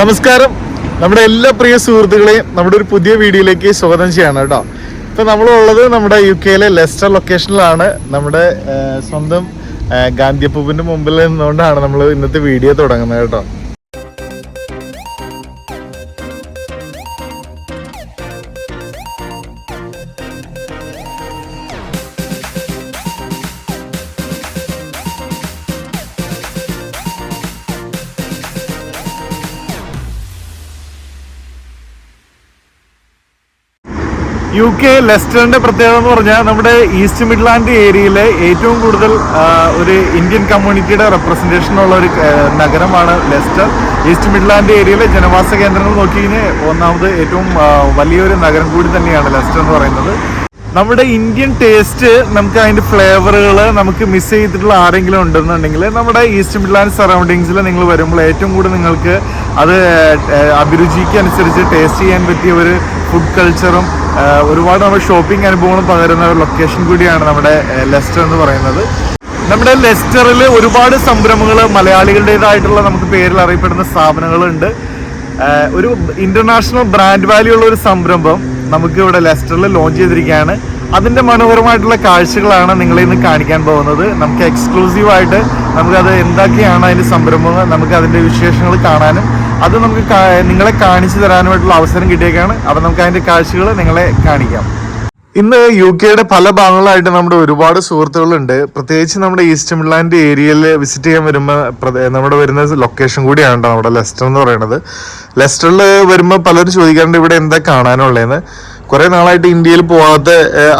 നമസ്കാരം. നമ്മുടെ എല്ലാ പ്രിയ സുഹൃത്തുക്കളെയും നമ്മുടെ ഒരു പുതിയ വീഡിയോയിലേക്ക് സ്വാഗതം ചെയ്യാണ് കേട്ടോ. ഇപ്പൊ നമ്മളുള്ളത് നമ്മുടെ യു കെയിലെ ലെസ്റ്റർ ലൊക്കേഷനിലാണ് നമ്മുടെ സ്വന്തം ഗാന്ധിയപ്പൂവിന്റെ മുമ്പിൽ നിന്നുകൊണ്ടാണ് നമ്മൾ ഇന്നത്തെ വീഡിയോ തുടങ്ങുന്നത് കേട്ടോ. യു കെ ലെസ്റ്ററിന്റെ പ്രത്യേകത എന്ന് പറഞ്ഞാൽ നമ്മുടെ ഈസ്റ്റ് മിഡ്ലാൻഡ് ഏരിയയിലെ ഏറ്റവും കൂടുതൽ ഒരു ഇന്ത്യൻ കമ്മ്യൂണിറ്റിയുടെ റെപ്രസെന്റേഷൻ ഉള്ള ഒരു നഗരമാണ് ലെസ്റ്റർ ഈസ്റ്റ് മിഡ്ലാൻഡ് ഏരിയയിലെ ജനവാസ കേന്ദ്രങ്ങൾ നോക്കി കഴിഞ്ഞാൽ ഒന്നാമത് ഏറ്റവും വലിയൊരു നഗരം കൂടി തന്നെയാണ് ലെസ്റ്റർ എന്ന് പറയുന്നത്. നമ്മുടെ ഇന്ത്യൻ ടേസ്റ്റ് നമുക്ക് അതിന്റെ ഫ്ലേവറുകൾ നമുക്ക് മിസ് ചെയ്തിട്ടുള്ള ആരെങ്കിലും ഉണ്ടെന്നുണ്ടെങ്കിൽ നമ്മുടെ ഈസ്റ്റ് മിഡ്ലാൻഡ് സറൗണ്ടിങ്സിൽ നിങ്ങൾ വരുമ്പോൾ ഏറ്റവും കൂടുതൽ നിങ്ങൾക്ക് അത് അഭിരുചിക്ക് അനുസരിച്ച് ടേസ്റ്റ് ചെയ്യാൻ പറ്റിയ ഒരു ഫുഡ് കൾച്ചറും ഒരുപാട് നമ്മൾ ഷോപ്പിംഗ് അനുഭവങ്ങളും പകരുന്ന ഒരു ലൊക്കേഷൻ കൂടിയാണ് നമ്മുടെ ലെസ്റ്റർ എന്ന് പറയുന്നത്. നമ്മുടെ ലെസ്റ്ററിൽ ഒരുപാട് സംരംഭങ്ങൾ മലയാളികളുടേതായിട്ടുള്ള നമുക്ക് പേരിൽ അറിയപ്പെടുന്ന സ്ഥാപനങ്ങളുണ്ട്. ഒരു ഇന്റർനാഷണൽ ബ്രാൻഡ് വാല്യൂ ഉള്ള ഒരു സംരംഭം നമുക്ക് ഇവിടെ ലെസ്റ്ററിൽ ലോഞ്ച് ചെയ്തിരിക്കുകയാണ്. അതിന്റെ മനോഹരമായിട്ടുള്ള കാഴ്ചകളാണ് നിങ്ങളെ ഇന്ന് കാണിക്കാൻ പോകുന്നത്. നമുക്ക് എക്സ്ക്ലൂസീവായിട്ട് നമുക്ക് നമുക്കത് എന്തൊക്കെയാണ് അതിന്റെ സംരംഭങ്ങൾ നമുക്ക് അതിന്റെ വിശേഷങ്ങൾ കാണാനും അത് നമുക്ക് നിങ്ങളെ കാണിച്ചു തരാനുമായിട്ടുള്ള അവസരം കിട്ടിയേക്കാണ്. അപ്പൊ നമുക്ക് അതിന്റെ കാഴ്ചകൾ നിങ്ങളെ കാണിക്കാം. ഇന്ന് യു കെയുടെ പല ഭാഗങ്ങളായിട്ട് നമ്മുടെ ഒരുപാട് സുഹൃത്തുക്കളുണ്ട്. പ്രത്യേകിച്ച് നമ്മുടെ ഈസ്റ്റ് മിഡ്ലാൻഡ് ഏരിയയിൽ വിസിറ്റ് ചെയ്യാൻ വരുമ്പോൾ നമ്മുടെ വരുന്ന ലൊക്കേഷൻ കൂടിയാണ് നമ്മുടെ ലെസ്റ്റർ എന്ന് പറയുന്നത്. ലെസ്റ്ററിൽ വരുമ്പോൾ പലരും ചോദിക്കാറുണ്ട് ഇവിടെ എന്താ കാണാനുള്ളതെന്ന്? കുറെ നാളായിട്ട് ഇന്ത്യയിൽ പോവാത്ത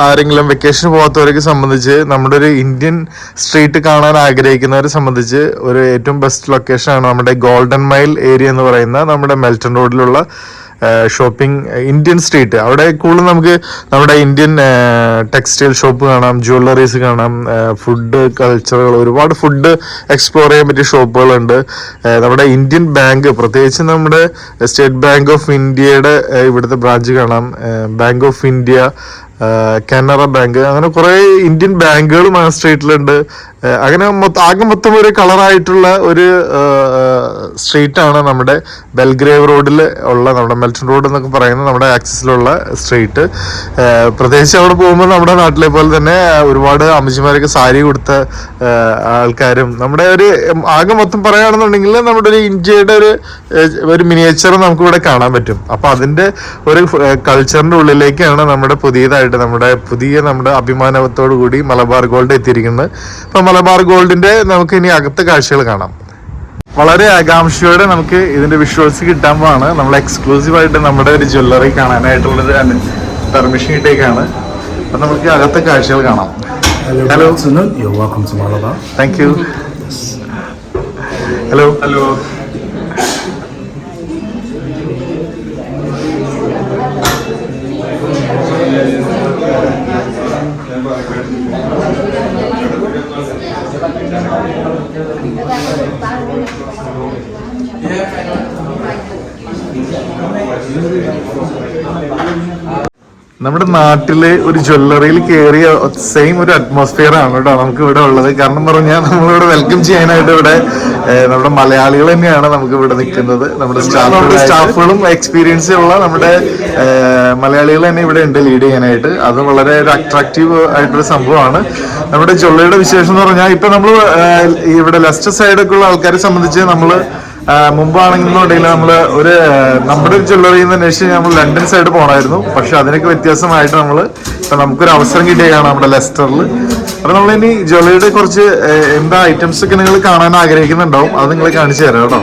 ആരെങ്കിലും വെക്കേഷൻ പോവാത്തവരെ സംബന്ധിച്ച് നമ്മുടെ ഒരു ഇന്ത്യൻ സ്ട്രീറ്റ് കാണാൻ ആഗ്രഹിക്കുന്നവരെ സംബന്ധിച്ച് ഒരു ഏറ്റവും ബെസ്റ്റ് ലൊക്കേഷൻ ആണ് നമ്മുടെ ഗോൾഡൻ മൈൽ ഏരിയ എന്ന് പറയുന്ന നമ്മുടെ മെൽറ്റൺ റോഡിലുള്ള ഷോപ്പിംഗ് ഇന്ത്യൻ സ്ട്രീറ്റ് അവിടെ കൂടുതൽ നമുക്ക് നമ്മുടെ ഇന്ത്യൻ ടെക്സ്റ്റൈൽ ഷോപ്പ് കാണാം ജ്വല്ലറീസ് കാണാം ഫുഡ് കൾച്ചറുകൾ ഒരുപാട് ഫുഡ് എക്സ്പ്ലോർ ചെയ്യാൻ പറ്റിയ ഷോപ്പുകളുണ്ട് നമ്മുടെ ഇന്ത്യൻ ബാങ്ക് പ്രത്യേകിച്ച് നമ്മുടെ സ്റ്റേറ്റ് ബാങ്ക് ഓഫ് ഇന്ത്യയുടെ ഇവിടുത്തെ ബ്രാഞ്ച് കാണാം. Bank of India Canara bank അങ്ങനെ കുറേ ഇന്ത്യൻ ബാങ്കുകളും ആ സ്ട്രീറ്റിലുണ്ട് അങ്ങനെ മൊത്തം ആകെ മൊത്തം ഒരു കളറായിട്ടുള്ള ഒരു സ്ട്രീറ്റ് ആണ് നമ്മുടെ ബെൽഗ്രേവ് റോഡിൽ ഉള്ള നമ്മുടെ മെൽറ്റൺ റോഡ് എന്നൊക്കെ പറയുന്ന നമ്മുടെ ആക്സിസിലുള്ള സ്ട്രീറ്റ്. പ്രത്യേകിച്ച് അവിടെ പോകുമ്പോൾ നമ്മുടെ നാട്ടിലെ പോലെ തന്നെ ഒരുപാട് അമ്മച്ചിമാരൊക്കെ സാരി കൊടുത്ത ആൾക്കാരും. നമ്മുടെ ഒരു ആകെ മൊത്തം പറയുകയാണെന്നുണ്ടെങ്കിൽ നമ്മുടെ ഒരു ഇന്ത്യയുടെ ഒരു ഒരു മിനിയേച്ചർ നമുക്ക് ഇവിടെ കാണാൻ പറ്റും. അപ്പോൾ അതിന്റെ ഒരു കൾച്ചറിന്റെ ഉള്ളിലേക്കാണ് നമ്മുടെ പുതിയതായിട്ട് നമ്മുടെ പുതിയ നമ്മുടെ അഭിമാനത്തോടു കൂടി മലബാർ ഗോൾഡ് എത്തിയിരിക്കുന്നത്. അപ്പൊ മലബാർ ഗോൾഡിന്റെ നമുക്ക് ഇനി അകത്തെ കാഴ്ചകൾ കാണാം. വളരെ ആകാംക്ഷയോടെ നമുക്ക് ഇതിന്റെ വിഷ്വൽസ് കിട്ടാൻ പോവാണ്. നമ്മൾ എക്സ്ക്ലൂസീവ് ആയിട്ട് നമ്മുടെ ഒരു ജ്വല്ലറി കാണാനായിട്ടുള്ളത് പെർമിഷൻ കിട്ടിയേക്കാണ്. അപ്പൊ നമുക്ക് അകത്തെ കാഴ്ചകൾ കാണാം. Hello thank you hello hello നമ്മുടെ നാട്ടിൽ ഒരു ജ്വല്ലറിയിൽ കയറിയ സെയിം ഒരു അറ്റ്മോസ്ഫിയർ ആണ് കേട്ടോ നമുക്ക് ഇവിടെ ഉള്ളത്. കാരണം പറഞ്ഞാൽ നമ്മളിവിടെ വെൽക്കം ചെയ്യാനായിട്ട് ഇവിടെ നമ്മുടെ മലയാളികൾ തന്നെയാണ് നമുക്ക് ഇവിടെ നിൽക്കുന്നത്. നമ്മുടെ സ്റ്റാഫ് സ്റ്റാഫുകളും എക്സ്പീരിയൻസ് ഉള്ള നമ്മുടെ മലയാളികൾ തന്നെ ഇവിടെ ഉണ്ട് ലീഡ് ചെയ്യാനായിട്ട്. അത് വളരെ ഒരു അട്രാക്റ്റീവ് ആയിട്ടൊരു സംഭവമാണ്. നമ്മുടെ ജ്വല്ലറിയുടെ വിശേഷം എന്ന് പറഞ്ഞാൽ ഇപ്പൊ നമ്മൾ ഇവിടെ ലെഫ്റ്റ് സൈഡൊക്കെ ഉള്ള ആൾക്കാരെ സംബന്ധിച്ച് നമ്മൾ മുമ്പാണെന്നുണ്ടെങ്കിൽ നമ്മൾ ഒരു നമ്മുടെ ഒരു ജ്വല്ലറിയിൽ നിന്ന് നമ്മൾ ലണ്ടൻ സൈഡ് പോകണമായിരുന്നു പക്ഷെ അതിനൊക്കെ വ്യത്യാസമായിട്ട് നമ്മൾ നമുക്കൊരു അവസരം കിട്ടിയാണ് നമ്മുടെ ലെസ്റ്ററിൽ അപ്പൊ നമ്മൾ ഇനി ജ്വല്ലറിയുടെ കുറച്ച് എന്താ ഐറ്റംസ് ഒക്കെ നിങ്ങൾ കാണാൻ ആഗ്രഹിക്കുന്നുണ്ടാവും. അത് നിങ്ങൾ കാണിച്ചു തരാം കേട്ടോ.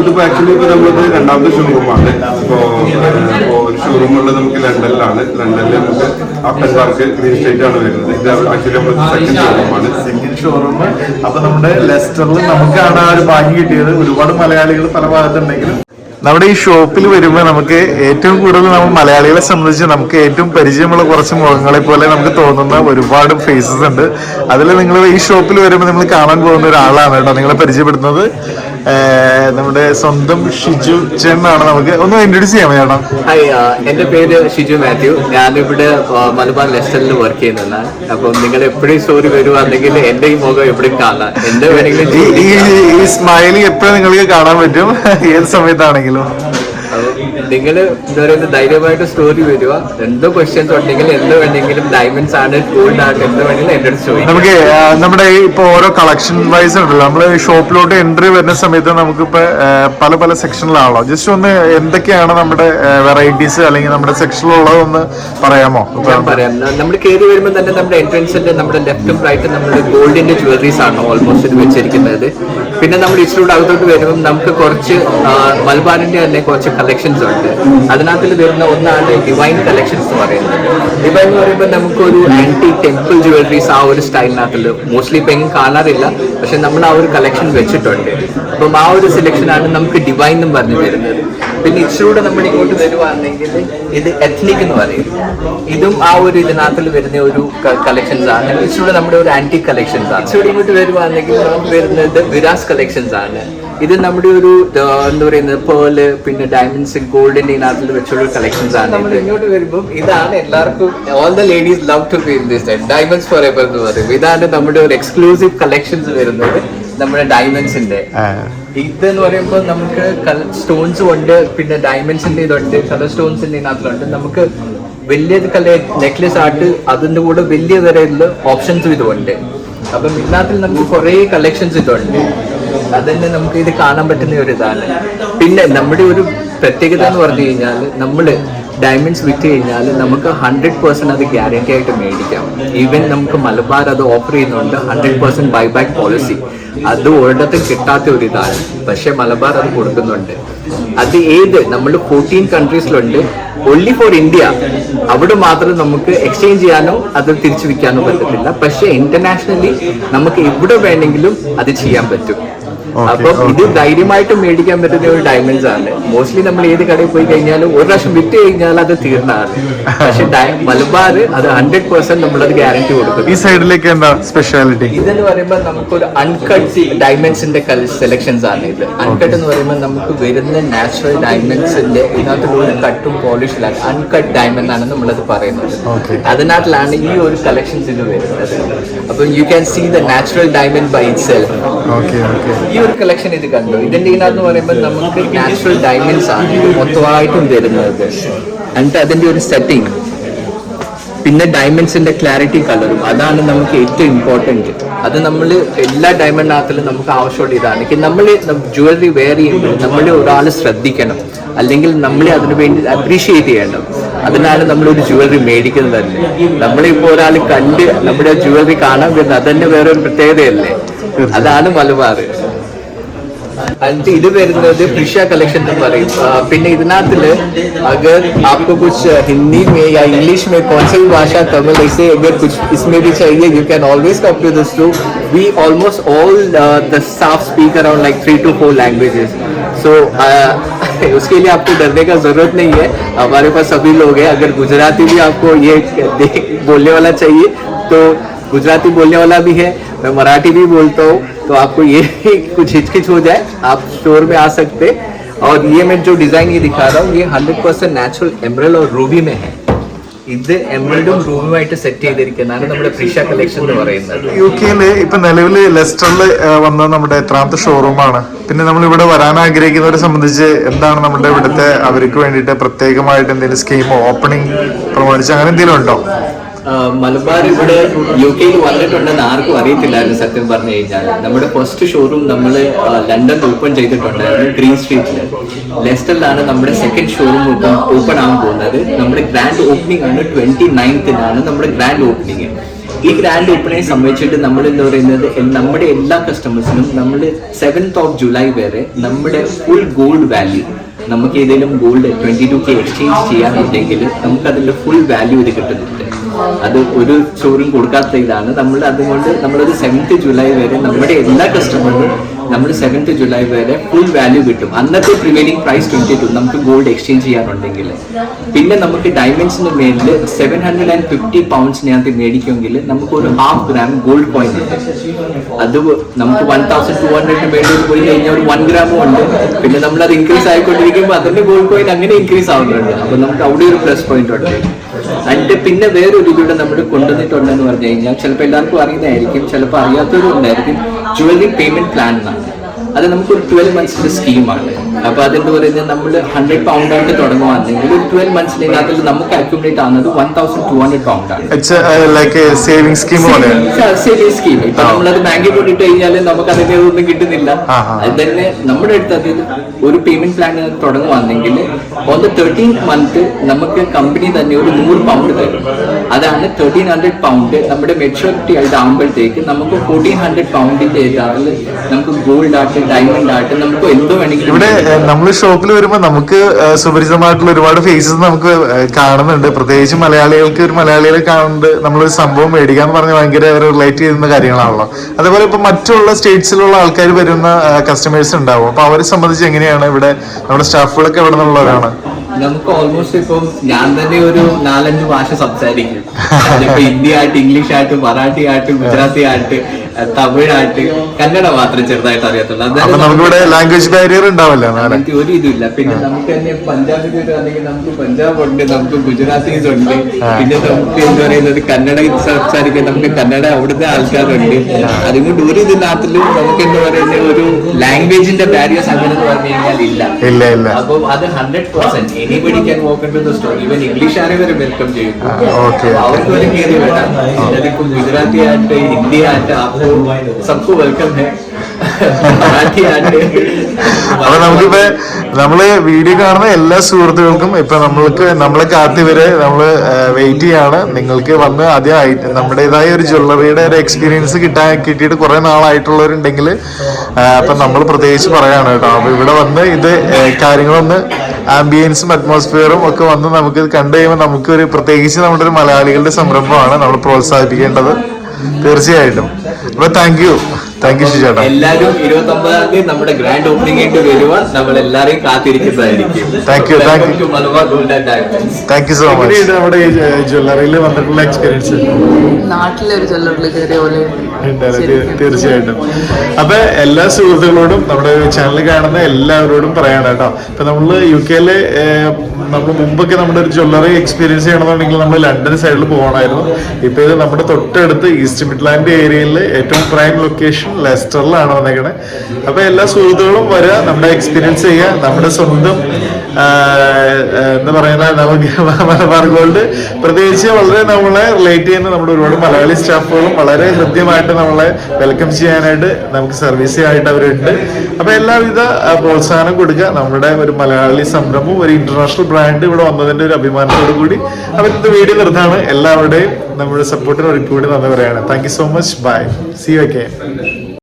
ഇപ്പൊ ആക്ച്വലി ഇപ്പൊ നമ്മളത് രണ്ടാമത്തെ ഷോറൂമാണ് ഇപ്പോ ഒരു ഷോറൂമുള്ളത് നമുക്ക് ലണ്ടനിലാണ്. ലണ്ടനിൽ നമുക്ക് അപ്പൻ പാർക്ക് ഗ്രീൻ സ്റ്റേറ്റ് ആണ് വരുന്നത്. ഇത് ആക്ച്വലി നമ്മൾ സെക്കൻഡ് ഷോറൂമാണ് സെക്കൻഡ് ഷോറൂം അപ്പൊ നമ്മുടെ ലെസ്റ്ററിൽ നമുക്കാണ് ആ ഒരു ഭാഗ്യം കിട്ടിയത്. ഒരുപാട് മലയാളികൾ പല ഭാഗത്തുണ്ടെങ്കിലും നമ്മുടെ ഈ ഷോപ്പിൽ വരുമ്പോൾ നമുക്ക് ഏറ്റവും കൂടുതൽ നമ്മൾ മലയാളികളെ സംബന്ധിച്ച് നമുക്ക് ഏറ്റവും പരിചയമുള്ള കുറച്ച് മുഖങ്ങളെ പോലെ നമുക്ക് തോന്നുന്ന ഒരുപാട് ഫേസസ് ഉണ്ട്. അതിൽ നിങ്ങൾ ഈ ഷോപ്പിൽ വരുമ്പോൾ നിങ്ങൾ കാണാൻ പോകുന്ന ഒരാളാണ് കേട്ടോ നിങ്ങളെ പരിചയപ്പെടുന്നത് ഏർ നമ്മുടെ സ്വന്തം ഷിജു ചെന്നാണ് നമുക്ക്. ഒന്ന് ഇൻട്രൊഡ്യൂസ് ചെയ്യാമോ ചേട്ടാ? ഹായ് എന്റെ പേര് ഷിജു മാത്യു. ഞാനിവിടെ മലബാർ ലെസ്റ്ററിൽ വർക്ക് ചെയ്യുന്നതാണ്. അപ്പൊ നിങ്ങൾ എപ്പോഴും സ്റ്റോറി വരുവാണെങ്കിൽ എന്റെ ഈ മുഖം എപ്പോഴും കാണാം. എന്റെ വേണമെങ്കിലും ഈ- സ്മൈലിംഗ് ഈ സ്മൈലി എപ്പോഴും നിങ്ങൾക്ക് കാണാൻ പറ്റും. ഏത് സമയത്താണെങ്കിലും. നിങ്ങൾ എന്താ പറയുക ധൈര്യമായിട്ട് സ്റ്റോറി വരിക. എന്തോ ക്വസ്റ്റ്യൻസ് ഉണ്ടെങ്കിൽ എന്ത് വേണമെങ്കിലും ഡയമണ്ട്സ് ആണ് ഗോൾഡ് ആണ് എന്ത് വേണമെങ്കിലും എന്റെ അടുത്ത് ചോദിക്കാം. നമുക്ക് നമ്മുടെ ഇപ്പൊ ഓരോ കളക്ഷൻ വൈസ് ഉണ്ടല്ലോ നമ്മൾ ഷോപ്പിലോട്ട് എൻട്രി വരുന്ന സമയത്ത് നമുക്ക് ഇപ്പൊ പല പല സെക്ഷനിലാണല്ലോ ജസ്റ്റ് ഒന്ന് എന്തൊക്കെയാണ് നമ്മുടെ വെറൈറ്റീസ് അല്ലെങ്കിൽ നമ്മുടെ സെക്ഷനിലുള്ളതെന്ന് പറയാമോ? ഞാൻ പറയാം. നമ്മൾ കയറി വരുമ്പോൾ തന്നെ നമ്മുടെ എൻട്രൻസിന്റെ നമ്മുടെ ലെഫ്റ്റും റൈറ്റും നമ്മുടെ ഗോൾഡിന്റെ ജ്വല്ലറീസ് ആണ് ഓൾമോസ്റ്റ് ഇത് വെച്ചിരിക്കുന്നത്. പിന്നെ നമ്മൾ ഇച്ചിലൂടെ അകത്തോട്ട് വരുമ്പോൾ നമുക്ക് കുറച്ച് മൽബാറിന്റെ തന്നെ കുറച്ച് കളക്ഷൻസ് ഉണ്ട്. അതിനകത്തിൽ വരുന്ന ഒന്നാണ് ഡിവൈൻ കളക്ഷൻസ് എന്ന് പറയുന്നത്. ഡിവൈൻ എന്ന് പറയുമ്പോൾ നമുക്കൊരു ആന്റി ടെമ്പിൾ ജുവലറീസ് ആ ഒരു സ്റ്റൈലിനകത്തിൽ മോസ്റ്റ്ലി ഇപ്പം എങ്ങും കാണാറില്ല. പക്ഷെ നമ്മൾ ആ ഒരു കളക്ഷൻ വെച്ചിട്ടുണ്ട്. അപ്പം ആ ഒരു സെലക്ഷനാണ് നമുക്ക് ഡിവൈൻ എന്നും പറഞ്ഞു വരുന്നത് പിന്നെ ഇച്ചിലൂടെ നമ്മൾ ഇങ്ങോട്ട് വരുവാണെങ്കിൽ ഇത് എത്നിക് എന്ന് പറയും. ഇതും ആ ഒരു ഇതിനകത്തിൽ വരുന്ന ഒരു കളക്ഷൻസ് ആണ്. ഇച്ചിലൂടെ നമ്മുടെ ഒരു ആന്റി കളക്ഷൻസ് ആണ്. ഇച്ചിലൂടെ ഇങ്ങോട്ട് വരുവാണെങ്കിൽ നമുക്ക് വരുന്നത് വിരാസ് കളക്ഷൻസ് ആണ്. ഇത് നമ്മുടെ ഒരു എന്താ പറയുന്നത് പേൾ പിന്നെ ഡയമണ്ട്സ് ഗോൾഡിന്റെ ഇതിനകത്ത് വെച്ചുള്ള കളക്ഷൻസ് ആണ് നമ്മൾ ഇങ്ങോട്ട് വരുമ്പോൾ ഇതാണ് എല്ലാവർക്കും all the ladies love to feel this diamonds forever എന്ന് പറയും. ഇതാണ് നമ്മുടെ ഒരു എക്സ്ക്ലൂസീവ് കളക്ഷൻസ് വരുന്നത് നമ്മുടെ ഡയമണ്ട്സിന്റെ ഇതെന്ന് പറയുമ്പോൾ നമുക്ക് സ്റ്റോൺസും ഉണ്ട് പിന്നെ ഡയമണ്ട്സിന്റെ ഇതുണ്ട് കളർ സ്റ്റോൺസിന്റെ ഇതിനകത്തുണ്ട്. നമുക്ക് വലിയ കളർ നെക്ലസ് ആയിട്ട് അതിന്റെ കൂടെ വലിയ തരത്തിലുള്ള ഓപ്ഷൻസും ഇതുണ്ട്. അപ്പം ഇതിനകത്തിൽ നമുക്ക് കുറേ കളക്ഷൻസ് ഇതുണ്ട്. അതന്നെ നമുക്ക് ഇത് കാണാൻ പറ്റുന്ന ഒരു ഇതാണ്. പിന്നെ നമ്മുടെ ഒരു പ്രത്യേകത എന്ന് പറഞ്ഞു കഴിഞ്ഞാൽ നമ്മൾ ഡയമണ്ട്സ് വിറ്റ് കഴിഞ്ഞാൽ നമുക്ക് ഹൺഡ്രഡ് പെർസെന്റ് അത് ഗ്യാരണ്ടി ആയിട്ട് മേടിക്കാം. ഈവൻ നമുക്ക് മലബാർ അത് ഓഫർ ചെയ്യുന്നുണ്ട് ഹൺഡ്രഡ് പെർസെന്റ് ബൈബാക്ക് പോളിസി അത് ഒരിടത്തും കിട്ടാത്ത ഒരു ഇതാണ്. പക്ഷേ മലബാർ അത് കൊടുക്കുന്നുണ്ട്. അത് ഏത്? നമ്മൾ ഫോർട്ടീൻ കൺട്രീസിലുണ്ട് ഒൺലി ഫോർ ഇന്ത്യ അവിടെ മാത്രം നമുക്ക് എക്സ്ചേഞ്ച് ചെയ്യാനോ അത് തിരിച്ചു വിൽക്കാനോ പറ്റത്തില്ല. പക്ഷേ ഇന്റർനാഷണലി നമുക്ക് എവിടെ വേണമെങ്കിലും അത് ചെയ്യാൻ പറ്റും. അപ്പം ഇത് ധൈര്യമായിട്ട് മേടിക്കാൻ പറ്റുന്ന ഒരു ഡയമണ്ട്സ് ആണ്. മോസ്റ്റ്ലി നമ്മൾ ഏത് കടയിൽ പോയി കഴിഞ്ഞാലും ഒരു പ്രാവശ്യം വിറ്റ് കഴിഞ്ഞാൽ അത് തീർന്നതാണ് പക്ഷെ മലബാർ അത് ഹൺഡ്രഡ് പെർസെന്റ് നമ്മളത് ഗ്യാരണ്ടി കൊടുക്കും. ഈ സൈഡിലേക്ക് എന്താ സ്പെഷ്യാലിറ്റി ഇതെന്ന് പറയുമ്പോൾ നമുക്കൊരു അൺകട്ട് ഡയമണ്ട്സിന്റെ സെലക്ഷൻസ് ആണ് ഇത്. അൺകട്ട് എന്ന് പറയുമ്പോൾ നമുക്ക് വരുന്ന നാച്ചുറൽ ഡയമണ്ട്സിന്റെ ഇതിനകത്തുള്ള ഒരു കട്ടും പോളിഷിലാണ് അൺകട്ട് ഡയമണ്ട് ആണ്. നമ്മളത് പറയുന്നത്. അതിനകത്തിലാണ് ഈ ഒരു കളക്ഷൻസ് ഇത് വരുന്നത്. അപ്പം you can see the natural diamond by itself ഈ ഒരു കളക്ഷൻ ഇത് കണ്ടു. ഇതിന്റെ ഇതിനകത്ത് പറയുമ്പോൾ നമുക്ക് നാച്ചുറൽ ഡയമണ്ട്സ് ആണ് മൊത്തമായിട്ടും വരുന്നത് എന്നിട്ട് അതിന്റെ ഒരു സെറ്റിംഗ് പിന്നെ ഡയമണ്ട്സിന്റെ ക്ലാരിറ്റി കളറും അതാണ് നമുക്ക് ഏറ്റവും ഇമ്പോർട്ടന്റ് അത് നമ്മൾ എല്ലാ ഡയമണ്ട് ആകത്തിലും നമുക്ക് ആവശ്യമുള്ള ഇതാണ്. നമ്മൾ ജുവലറി വെയർ ചെയ്യുമ്പോൾ നമ്മൾ ഒരാൾ ശ്രദ്ധിക്കണം. അല്ലെങ്കിൽ നമ്മളെ അതിനു വേണ്ടി അപ്രീഷിയേറ്റ് ചെയ്യണം. അതിനാണ് നമ്മൾ ഒരു ജുവലറി മേടിക്കുന്നത് തന്നെ നമ്മളിപ്പോൾ ഒരാൾ കണ്ട് നമ്മുടെ ജുവലറി കാണാൻ വരുന്നത് അതന്നെ വേറെ ഒരു പ്രത്യേകതയല്ലേ? അതാണ് മലബാർ എന്നിട്ട് ഇത് വരുന്നത് പ്രിഷ കളക്ഷൻ എന്ന് പറയും ആ, പിന്നെ ഇതിനകത്തില് अगर आपको कुछ हिंदी में या इंग्लिश में कौन सी भी भाषा तमिल ऐसे अगर कुछ इसमें भी चाहिए you can always come to this to we almost all the staff speak around like three to four languages so उसके लिए आपको डरने का जरूरत नहीं है हमारे पास सभी लोग हैं अगर गुजराती भी आपको ये देख- बोलने वाला चाहिए तो गुजराती बोलने वाला भी है मैं मराठी भी बोलता हूँ तो आपको ये कुछ हिचकिच हो जाए आप स्टोर में आ सकते और ये मैं जो डिजाइन ये दिखा रहा हूँ ये हंड्रेड परसेंट नेचुरल एमरल और रूबी में है ഇത് എമറൽഡും റൂമുമായിട്ട് സെറ്റ് ചെയ്തിരിക്കുന്നതാണ് നമ്മുടെ പ്രിഷ കളക്ഷൻ എന്ന് പറയുന്നത് യു കെയില് ഇപ്പൊ നിലവില് ലെസ്റ്ററിൽ വന്ന നമ്മുടെ എത്രാമത്തെ ഷോറൂമാണ് പിന്നെ നമ്മൾ ഇവിടെ വരാൻ ആഗ്രഹിക്കുന്നവരെ സംബന്ധിച്ച് എന്താണ് നമ്മുടെ ഇവിടുത്തെ അവർക്ക് വേണ്ടിയിട്ട് പ്രത്യേകമായിട്ട് എന്തെങ്കിലും സ്കീമോ ഓപ്പണിംഗ് പ്രമാണിച്ച് അങ്ങനെ എന്തെങ്കിലും ഉണ്ടോ ആ, മലബാർ ഇവിടെ യു കെയിൽ വന്നിട്ടുണ്ടെന്ന് ആർക്കും അറിയത്തില്ലായിരുന്നു സത്യം പറഞ്ഞു കഴിഞ്ഞാൽ. നമ്മുടെ ഫസ്റ്റ് ഷോറൂം നമ്മൾ ലണ്ടനിൽ ഓപ്പൺ ചെയ്തിട്ടുണ്ടായിരുന്നു ഗ്രീൻ സ്ട്രീറ്റിൽ ലെസ്റ്ററിലാണ് നമ്മുടെ സെക്കൻഡ് ഷോറൂം ഓപ്പൺ ആകാൻ പോകുന്നത്. നമ്മുടെ ഗ്രാൻഡ് ഓപ്പണിംഗ് ആണ് ട്വന്റി നയൻത്തിനാണ് നമ്മുടെ ഗ്രാൻഡ് ഓപ്പണിംഗ് ഈ ഗ്രാൻഡ് ഓപ്പണിംഗ് സംബന്ധിച്ചിട്ട് നമ്മൾ എന്ന് പറയുന്നത് നമ്മുടെ എല്ലാ കസ്റ്റമേഴ്സിനും നമ്മൾ സെവൻത് ഓഫ് ജൂലൈ വരെ നമ്മുടെ ഫുൾ ഗോൾഡ് വാല്യൂ നമുക്ക് ഏതെങ്കിലും gold twenty two K exchange ചെയ്യാനുണ്ടെങ്കിൽ നമുക്ക് അതിന്റെ ഫുൾ വാല്യൂ ഇത് കിട്ടുന്നുണ്ട്. അത് ഒരു ചോറും കൊടുക്കാത്ത ഇതാണ്. നമ്മൾ അതുകൊണ്ട് നമ്മളൊരു സെവൻത്ത് ജൂലൈ വരെ നമ്മുടെ എല്ലാ കസ്റ്റമറിനും നമ്മൾ സെവൻത്ത് ജൂലൈ വരെ ഫുൾ വാല്യൂ കിട്ടും. അന്നത്തെ പ്രിവൈലിംഗ് പ്രൈസ് ട്വന്റി ടു നമുക്ക് ഗോൾഡ് എക്സ്ചേഞ്ച് ചെയ്യാനുണ്ടെങ്കിൽ. പിന്നെ നമുക്ക് ഡയമണ്ട്സിന് മേലിൽ സെവൻ ഹൺഡ്രഡ് ആൻഡ് ഫിഫ്റ്റി പൗണ്ട്സിനകത്ത് മേടിക്കുമെങ്കിൽ നമുക്ക് ഒരു ഹാഫ് ഗ്രാം ഗോൾഡ് കോയിൻ ഉണ്ട്. അത് നമുക്ക് വൺ തൗസൻഡ് ടു ഹൺഡ്രഡിന് മേടി പോയി കഴിഞ്ഞാൽ ഒരു വൺ ഗ്രാമും ഉണ്ട്. പിന്നെ നമ്മൾ അത് ഇൻക്രീസ് ആയിക്കൊണ്ടിരിക്കുമ്പോൾ അതിന്റെ ഗോൾഡ് കോയിൻ അങ്ങനെ ഇൻക്രീസ് ആവുന്നുണ്ട്. അപ്പോൾ നമുക്ക് അവിടെ ഒരു പ്ലസ് പോയിന്റ് ഉണ്ട്. അതിന്റെ പിന്നെ വേറൊരു ഇതിലൂടെ നമ്മൾ കൊണ്ടുവന്നിട്ടുണ്ടെന്ന് പറഞ്ഞു കഴിഞ്ഞാൽ ചിലപ്പോൾ എല്ലാവർക്കും അറിയുന്നതായിരിക്കും ചിലപ്പോൾ അറിയാത്തവരും ഉണ്ടായിരിക്കും. ജുവലറി പേയ്മെന്റ് പ്ലാൻ എന്നാണ്. അത് നമുക്കൊരു ട്വൽവ് മന്ത്സിന്റെ സ്കീമാണ് അപ്പൊ അതെന്ത് പറയുന്നത്? നമ്മൾ ഹൺഡ്രഡ് പൗണ്ട് ആയിട്ട് തുടങ്ങുവാണെങ്കിൽ ഒരു ട്വൽവ് മന്ത്സിനകത്ത് നമുക്ക് അക്യുമുലേറ്റ് ആവുന്നത് one thousand two hundred pound ആണ്. സേവിംഗ് സ്കീം സേവിംഗ് സ്കീം ഇപ്പൊ നമ്മളത് ബാങ്കിൽ കൊണ്ടിട്ട് കഴിഞ്ഞാൽ നമുക്ക് അതിന്റെ ഒന്നും കിട്ടുന്നില്ല. അത് തന്നെ നമ്മുടെ അടുത്ത് അത് ഒരു പേയ്മെന്റ് പ്ലാൻ തുടങ്ങുവാണെങ്കിൽ ഓൺ ദ തേർട്ടീൻ മന്ത് നമുക്ക് കമ്പനി തന്നെ ഒരു നൂറ് പൗണ്ട് തരും. അതാണ് തേർട്ടീൻ ഹൺഡ്രഡ് പൗണ്ട് നമ്മുടെ മെച്ചൂരിറ്റി ആയിട്ട് ആകുമ്പോഴത്തേക്ക് നമുക്ക് ഫോർട്ടീൻ ഹൺഡ്രഡ് പൗണ്ടിന്റെ ഏതാണ് നമുക്ക് ഗോൾഡ് ആയിട്ട് ഡയമണ്ട് ആയിട്ട് നമുക്ക് എന്തോ വേണമെങ്കിലും ഇവിടെ നമ്മൾ ഷോപ്പിൽ വരുമ്പോൾ നമുക്ക് സുപരിചിതമായിട്ടുള്ള ഒരുപാട് ഫേസസ് നമുക്ക് കാണുന്നുണ്ട്. പ്രത്യേകിച്ച് മലയാളികൾക്ക് ഒരു മലയാളികളെ കാണുന്നുണ്ട്. നമ്മളൊരു സംഭവം മേടിക്കാന്ന് പറഞ്ഞ് ഭയങ്കര റിലേറ്റ് ചെയ്യുന്ന കാര്യങ്ങളാണല്ലോ. അതേപോലെ ഇപ്പൊ മറ്റുള്ള സ്റ്റേറ്റ്സിലുള്ള ആൾക്കാർ വരുന്ന കസ്റ്റമേഴ്സ് ഉണ്ടാവും. അപ്പൊ അവരെ സംബന്ധിച്ച് എങ്ങനെയാണ് ഇവിടെ നമ്മുടെ സ്റ്റാഫുകളൊക്കെ എവിടെ നിന്നുള്ളവരാണ്? നമുക്ക് ഓൾമോസ്റ്റ് ഇപ്പം ഞാൻ തന്നെ ഒരു നാലഞ്ച് ഭാഷ സംസാരിക്കും. ഇപ്പൊ ഹിന്ദി ആയിട്ട് ഇംഗ്ലീഷ് ആയിട്ട് മറാഠി ആയിട്ട് ഗുജറാത്തി ആയിട്ട് തമിഴായിട്ട് കന്നഡ മാത്രം ചെറുതായിട്ട് അറിയത്തുള്ളൂ. ലാംഗ്വേജ് ബാരിയർ ഉണ്ടാവില്ല അങ്ങനത്തെ ഒരു ഇതുമില്ല. പിന്നെ നമുക്ക് തന്നെ പഞ്ചാബി വരികയാണെങ്കിൽ നമുക്ക് പഞ്ചാബ് ഉണ്ട് നമുക്ക് ഗുജറാത്തീസ് ഉണ്ട്. പിന്നെ നമുക്ക് എന്താ പറയുന്നത് കന്നഡ സംസാരിക്കാൻ നമുക്ക് കന്നഡ അവിടുത്തെ ആൾക്കാരുണ്ട്. അതുകൊണ്ട് ഒരു ഇതിനകത്തിലും നമുക്ക് എന്താ പറയുന്നത് ഒരു ലാംഗ്വേജിന്റെ ബാരിയേഴ്സ് അങ്ങനെ പറഞ്ഞു കഴിഞ്ഞാൽ ഇല്ല. ഇല്ല അപ്പം അത് hundred percent anybody can walk in to the store even English ആരെ വരെ വെൽക്കം ചെയ്യും. ഓക്കെ അവർക്ക് വരെ കയറി വേണം ഗുജറാത്തി ആയിട്ട് ഹിന്ദി ആയിട്ട് സബ്കു വെൽക്കം ഹേ അപ്പൊ നമുക്കിപ്പോ നമ്മൾ വീഡിയോ കാണുന്ന എല്ലാ സുഹൃത്തുക്കൾക്കും ഇപ്പൊ നമ്മൾക്ക് നമ്മളെ കാത്തിവരെ നമ്മൾ വെയിറ്റ് ചെയ്യാണ്. നിങ്ങൾക്ക് വന്ന് ആദ്യം നമ്മുടേതായ ഒരു ജ്വല്ലറിയുടെ ഒരു എക്സ്പീരിയൻസ് കിട്ടാൻ കിട്ടിയിട്ട് കുറെ നാളായിട്ടുള്ളവരുണ്ടെങ്കിൽ അപ്പൊ നമ്മൾ പ്രത്യേകിച്ച് പറയാണ് കേട്ടോ. അപ്പൊ ഇവിടെ വന്ന് ഇത് കാര്യങ്ങളൊന്ന് ആംബിയൻസും അറ്റ്മോസ്ഫിയറും ഒക്കെ വന്ന് നമുക്ക് കണ്ടു കഴിയുമ്പോൾ നമുക്ക് ഒരു പ്രത്യേകിച്ച് നമ്മുടെ ഒരു മലയാളികളുടെ സംരംഭമാണ് നമ്മൾ പ്രോത്സാഹിപ്പിക്കേണ്ടത്. തീർച്ചയായിട്ടും. അപ്പൊ താങ്ക് യു താങ്ക് യു ചേട്ടാ എല്ലാരും ഇരുപത്തി ഒമ്പതാം തീയതി നമ്മുടെ ഗ്രാൻഡ് ഓപ്പണിംഗ് ആയിട്ട് വരുവാൻ നമ്മൾ എല്ലാരെയും കാത്തിരിക്കുന്നതായിരിക്കും thank you. Thank you so much നമ്മുടെ ജ്വല്ലറിയിൽ വന്നിട്ടുള്ള എക്സ്പീരിയൻസ് നാട്ടിലെ ഒരു ജ്വല്ലറിൽ കയറിയ പോലെ. തീർച്ചയായിട്ടും. അപ്പൊ എല്ലാ സുഹൃത്തുക്കളോടും നമ്മുടെ ചാനൽ കാണുന്ന എല്ലാവരോടും പറയണം കേട്ടോ. ഇപ്പൊ നമ്മൾ യു കെയിലെ നമ്മൾ മുമ്പൊക്കെ നമ്മുടെ ഒരു ജ്വല്ലറി എക്സ്പീരിയൻസ് ചെയ്യണമെന്നുണ്ടെങ്കിൽ നമ്മൾ ലണ്ടൻ സൈഡിൽ പോകണമായിരുന്നു. ഇപ്പൊ ഇത് നമ്മുടെ തൊട്ടടുത്ത് ഈസ്റ്റ് മിഡ്ലാൻഡ് ഏരിയയിൽ ഏറ്റവും പ്രൈം ലൊക്കേഷൻ ലെസ്റ്ററിലാണ് വന്നേക്കണേ. അപ്പൊ എല്ലാ സുഹൃത്തുക്കളും വരിക നമ്മുടെ എക്സ്പീരിയൻസ് ചെയ്യുക നമ്മുടെ സ്വന്തം എന്താ പറയുന്ന നമുക്ക് മലബാർ ഗോൾഡ് പ്രത്യേകിച്ച് വളരെ നമ്മളെ റിലേറ്റ് ചെയ്യുന്ന നമ്മുടെ ഒരുപാട് മലയാളി സ്റ്റാഫുകളും വളരെ ഹൃദ്യമായിട്ട് നമ്മളെ വെൽക്കം ചെയ്യാനായിട്ട് നമുക്ക് സർവീസ് ആയിട്ട് അവരുണ്ട്. അപ്പൊ എല്ലാവിധ പ്രോത്സാഹനം കൊടുക്കുക. നമ്മുടെ ഒരു മലയാളി സംരംഭം ഒരു ഇന്റർനാഷണൽ ബ്രാൻഡ് ഇവിടെ വന്നതിന്റെ ഒരു അഭിമാനത്തോടു കൂടി അവരുടെ വീഡിയോ നിർത്താണ് എല്ലാവരുടെയും നമ്മുടെ സപ്പോർട്ടിന് ഒരിക്കൽ കൂടി നന്ദി പറയാണ്. Thank you so much bye see you